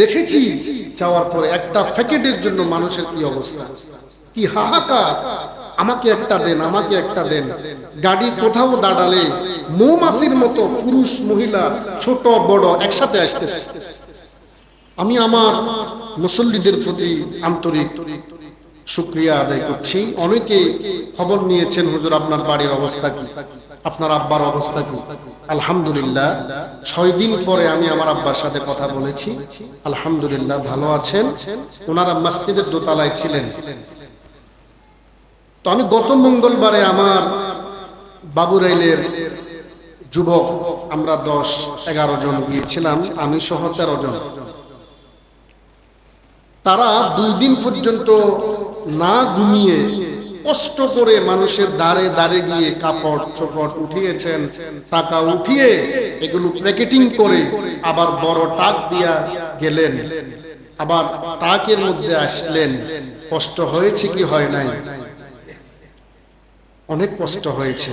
দেখেছি চাওয়ার পরে একটা প্যাকেটের জন্য মানুষের কি অবস্থা? কি হাহাকার? আমাকে একটা দেন, আমাকে একটা দেন। গাড়ি কোথাও দাঁড়ালে মৌমাছির মতো পুরুষ, মহিলা, ছোট, বড় একসাথে আসতেছে। আমি আমার মুসল্লিদের প্রতি আন্তরিক শুক্রিয়া আদায় করছি। অনেকে খবর নিয়েছেন, হুজুর, আপনার বাড়ির অবস্থা কি? আপনার আব্বার অবস্থা কি? আলহামদুলিল্লাহ, ছয় দিন পরে আমি আমার আব্বার সাথে কথা বলেছি। আলহামদুলিল্লাহ, ভালো আছেন। ওনারা মসজিদের দোতলায় ছিলেন। তো আমি গত মঙ্গলবারে আমার বাবুরাইলের যুবক, আমরা দশ, এগারো জন গিয়েছিলাম, আমি সহ তেরো জন। তারা দুই দিন পর্যন্ত না ঘুমিয়ে কষ্ট করে মানুষের দাঁড়ে দাঁড়ে গিয়ে কাপড় চোপড় উঠিয়েছেন, টাকা উঠিয়ে এগুলো প্যাকেটিং করে আবার বড় টাক দিয়া গেলেন। আবার টাকের মধ্যে আসলেন, কষ্ট হয়েছে কি হয় নাই? অনেক কষ্ট হয়েছে।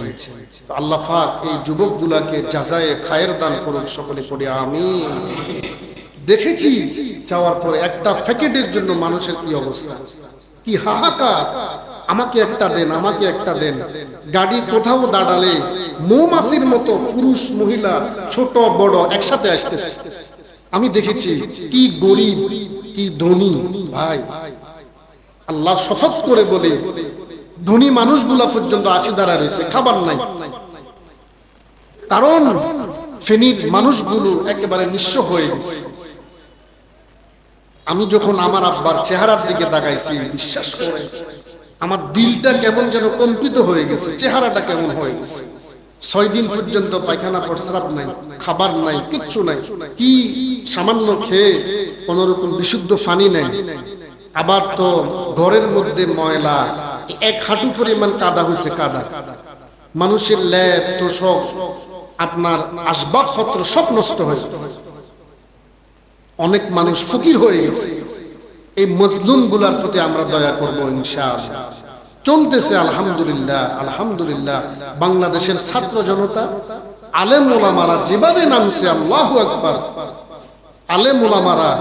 আল্লাহ পাক এই যুবকগুলাকে যাচাইয়ে খায়ের দান করুন, সকলে পড়ি আমি দেখেছি, যাওয়ার পরে একটা প্যাকেটের জন্য মানুষের কি অবস্থা? কি হাহাকার? আমাকে একটা দেন, আমাকে একটা দেন। গাড়ি কোথাও দাঁড়ালে মৌমাছির মতো পুরুষ, মহিলা, ছোট, বড় একসাথে আসতেছে। আমি দেখেছি, কি গরিব, কি ধনী, ভাই। আল্লাহ শপথ করে বলে, ধনী মানুষগুলা পর্যন্ত আসি দাঁড়া রয়েছে খাবার নাই। কারণ, ফেনীর মানুষগুলো একেবারে নিঃস্ব হয়ে গেছে। আমি যখন আমার আব্বার চেহারার দিকে তাকাইছি, বিশ্বাস করে আমার দিলটা কেমন যেন কম্পিত হয়ে গেছে, চেহারাটা কেমন হয়ে গেছে। ছয় দিন পর্যন্ত পায়খানা প্রস্রাব নাই, খাবার নাই, কিচ্ছু নাই, কি সামান্য খেয়ে কোন রকম বিশুদ্ধ পানি নেই। আবার তো ঘরের মধ্যে ময়লা, এক হাঁটু পরিমাণ কাদা হয়েছে কাদা। মানুষের ল্যাব তো সব আপনার আসবাবপত্র সব নষ্ট হয়েছে অনেক মানুষ ফকির হয়ে গেছে। এই মজলুমগুলার প্রতি আমরা দয়া করব ইনশাআল্লাহ। চলতেছে আলহামদুলিল্লাহ আলহামদুলিল্লাহ। বাংলাদেশের ছাত্র জনতা, আলেম ওলামারা যেভাবে নামছে, আল্লাহ আকবার। আলেম ওলামারা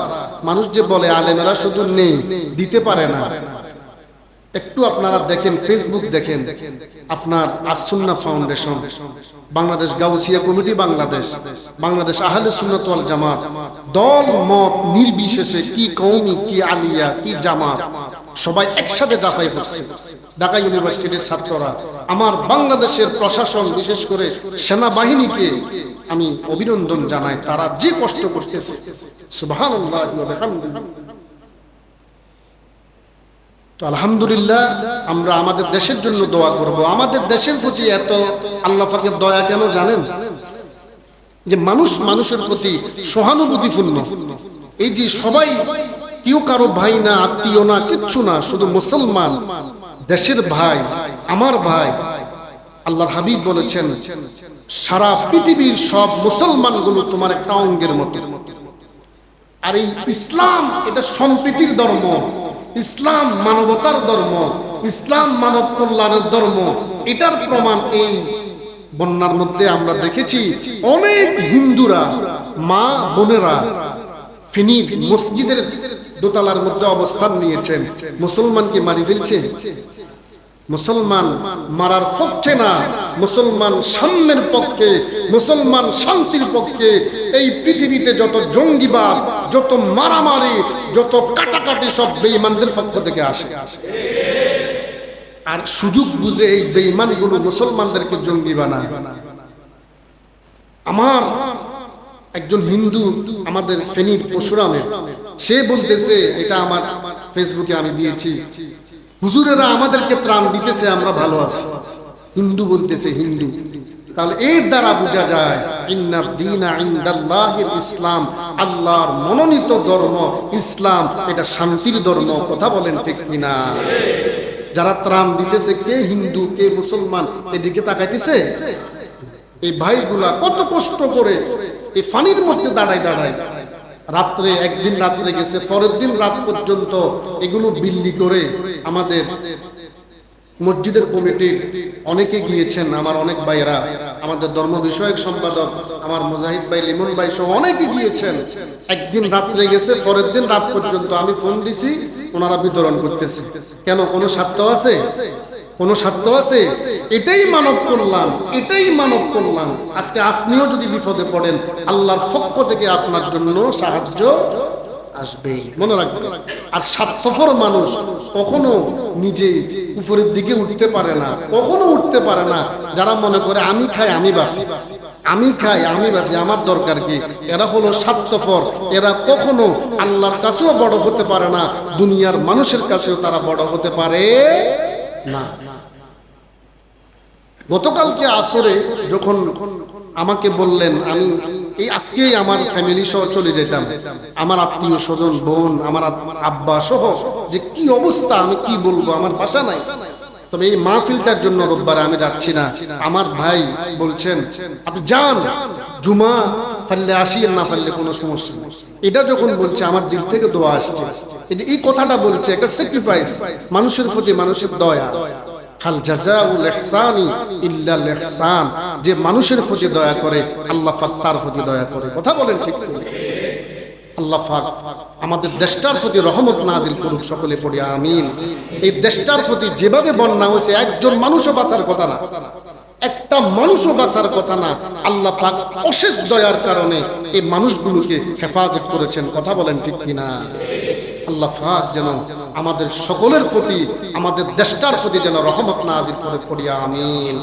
মানুষ যে বলে, আলেমেরা শুধু নেই, দিতে পারে না। একটু আপনারা দেখেন ফেসবুক দেখেন, আপনার আসুন্না ফাউন্ডেশন, বাংলাদেশ গাউসিয়া কমিটি বাংলাদেশ বাংলাদেশ আহলে সুন্নাত ওয়াল জামাত, দল, মত নির্বিশেষে কি কওমি, কি আলিয়া, কি জামাত, সবাই একসাথে জাফাই করছে। ঢাকা ইউনিভার্সিটির ছাত্ররা, আমার বাংলাদেশের প্রশাসন বিশেষ করে সেনাবাহিনীকে আমি অভিনন্দন জানাই, তারা যে কষ্ট করতেছে, সুবহানাল্লাহ ওয়া বিহামদিহি। তো আলহামদুলিল্লাহ, আমরা আমাদের দেশের জন্য দোয়া করব। আমাদের দেশের প্রতি এত আল্লাহ পাকের দয়া কেন জানেন? যে মানুষ মানুষের প্রতি সহানুভূতিপূর্ণ। এই যে সবাই কেউ কারও ভাই না, আত্মীয় না, কিচ্ছু না, শুধু মুসলমান, দেশের ভাই, আমার ভাই, আল্লাহর হাবিব বলেছেন, সারা পৃথিবীর সব মুসলমানগুলো তোমার একটা অঙ্গের মতো। আর এই ইসলাম, এটা সম্প্রীতির ধর্ম। ইসলাম মানবতার ধর্ম, ইসলাম মানব কল্যাণের ধর্ম, এটার প্রমাণ এই বন্যার মধ্যে আমরা দেখেছি। অনেক হিন্দুরা, মা বোনেরা মসজিদের দোতলার মধ্যে অবস্থান নিয়েছেন। মুসলমানকে মারি ফেলছে। মুসলমান মারার পক্ষে না, মুসলমান সাম্যের পক্ষে, মুসলমান শান্তির পক্ষে এই পৃথিবীতে যত জঙ্গিবাদ যত মারামারি, যত কাটাকাটি সব বেঈমানদের পক্ষ থেকে আসে। আর সুযোগ বুঝে এই বেঈমানগুলো মুসলমানদেরকে জঙ্গি বানায়। আমার একজন হিন্দু আমাদের ফেনীর পশুরামের, সে বলতেছে, এটা আমার ফেসবুকে আমি দিয়েছি। হুজুরেরা আমাদেরকে ত্রাণ দিতেছে, আমরা ভালো আছি। হিন্দু বলতেছে, হিন্দু। তাহলে এর দ্বারা বোঝা যায় ইসলাম, আল্লাহর মনোনীত ধর্ম ইসলাম, এটা শান্তির ধর্ম, কথা বলেন ঠিক কিনা? যারা ত্রাণ দিতেছে, কে হিন্দু, কে মুসলমান, এদিকে তাকাইতেছে? এই ভাইগুলা কত কষ্ট করে এই ফানির মধ্যে দাঁড়ায় দাঁড়ায়। রাত্রে, একদিন রাত্রে গেছে, পরের দিন রাত পর্যন্ত এগুলো বিল্লি করে আমাদের মসজিদের কমিটির অনেকে গিয়েছেন, আমার অনেক ভাইয়েরা, আমাদের ধর্ম বিষয়ক সম্পাদক, আমার মুজাহিদ ভাই, লিমন ভাই সহ অনেকে গিয়েছেন। একদিন রাত্রে গেছে, পরের দিন রাত পর্যন্ত আমি ফোন দিছি, ওনারা বিতরণ করতেছে। কেন, কোনো স্বার্থ আছে? কোনো স্বার্থ আছে? এটাই মানব কল্যাণ, এটাই মানব কল্যাণ। আজকে আপনিও যদি বিপদে পড়েন, আল্লাহর পক্ষ থেকে আপনার জন্য সাহায্য আসবে মনে রাখবেন আর স্বার্থপর মানুষ কখনো নিজে উপরের দিকে উঠতে পারে না, কখনো উঠতে পারে না। যারা মনে করে, আমি খাই, আমি বাসি আমি খাই, আমি বাসি আমার দরকার কি? এরা হলো স্বার্থপর। এরা কখনো আল্লাহর কাছেও বড় হতে পারে না, দুনিয়ার মানুষের কাছেও তারা বড় হতে পারে না। গতকালকে আসরে যখন আমাকে বললেন, আমি এই আজকেই আমার ফ্যামিলি সহ চলে যেতাম। আমার আত্মীয় স্বজন, বোন, আমার আব্বা সহ যে কি অবস্থা, আমি কি বলব, আমার বাসা নাই। তবে এই মাহফিলটার জন্য রোববার আমি যাচ্ছি না। আমার ভাই বলছেন, আপনি যান, জুমা ফাললে আসি না ফাললে কোনো সমস্যা এটা যখন বলছে, আমার দিল থেকে দোয়া আসছে। এই কথাটা বলছে, একটা স্যাক্রিফাইস মানুষের প্রতি মানুষের দয়া। হাল জাযাউল ইহসানি ইল্লাল ইহসান। যে মানুষের প্রতি দয়া করে, আল্লাহ পাক তার প্রতি দয়া করে। কথা বলেন ঠিক? আল্লাহ পাক আমাদের দেশটার প্রতি রহমত নাজিল করুক সকলে পড়ি, আমিন। এই দেশটার প্রতি যেভাবে বন্যা হয়েছে, একজন মানুষও বাঁচার কথা না। একটা মানুষও বাঁচার কথা না। আল্লাহ পাক অশেষ দয়ার কারণে এই মানুষগুলোকে হেফাজত করেছেন। কথা বলেন ঠিক কিনা? আল্লাহ ফাক যেন আমাদের সকলের প্রতি, আমাদের দেশটার প্রতি যেন রহমত নাজিল করে পড়িয়া আমিন।